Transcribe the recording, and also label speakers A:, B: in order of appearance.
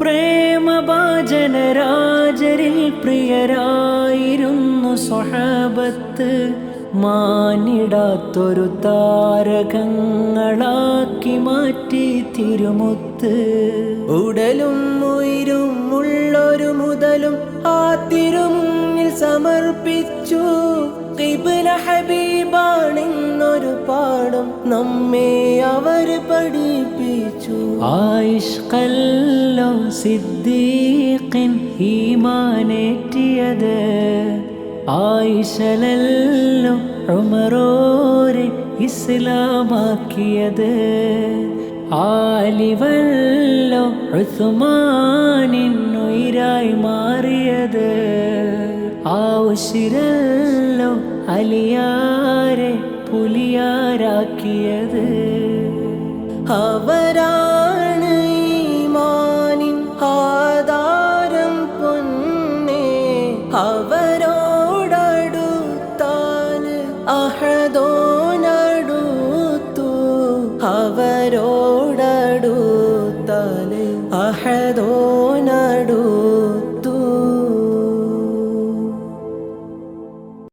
A: പ്രേമഭാജനരാജരിൽ പ്രിയരായിരുന്നു സ്വഹാബത്ത്. മാനിടാത്തൊരു താരകങ്ങളാക്കി മാറ്റി തിരുമുത്ത്.
B: ഉടലും ഉയരും ഉള്ളൊരു മുതലും ആ തിരുമുന്നിൽ സമർപ്പിച്ചു. ഹബീബാണെന്നൊരു പാഠം നമ്മെ അവർ പഠിപ്പിച്ചു.
A: ആയിഷ്കല്ലോ സിദ്ദീഖിൻ ഈമാനേറ്റിയത്. ആയിഷലല്ലോ ഉമറോരെ ഇസ്ലാമാക്കിയത്. ആലിവല്ലോ ഉസ്മാനിന്നുയിരായി മാറിയത്. ആവശ്യരല്ലോ അലിയാരെ പുലിയാരാക്കിയത്
B: അവരാണ് ഈമാനിൻ ആധാരം പൊന്നേ. അവരോടടുത്താൽ അഹദോനടുത്തു. അവരോടടുത്താൽ അഹദോനടുത്തു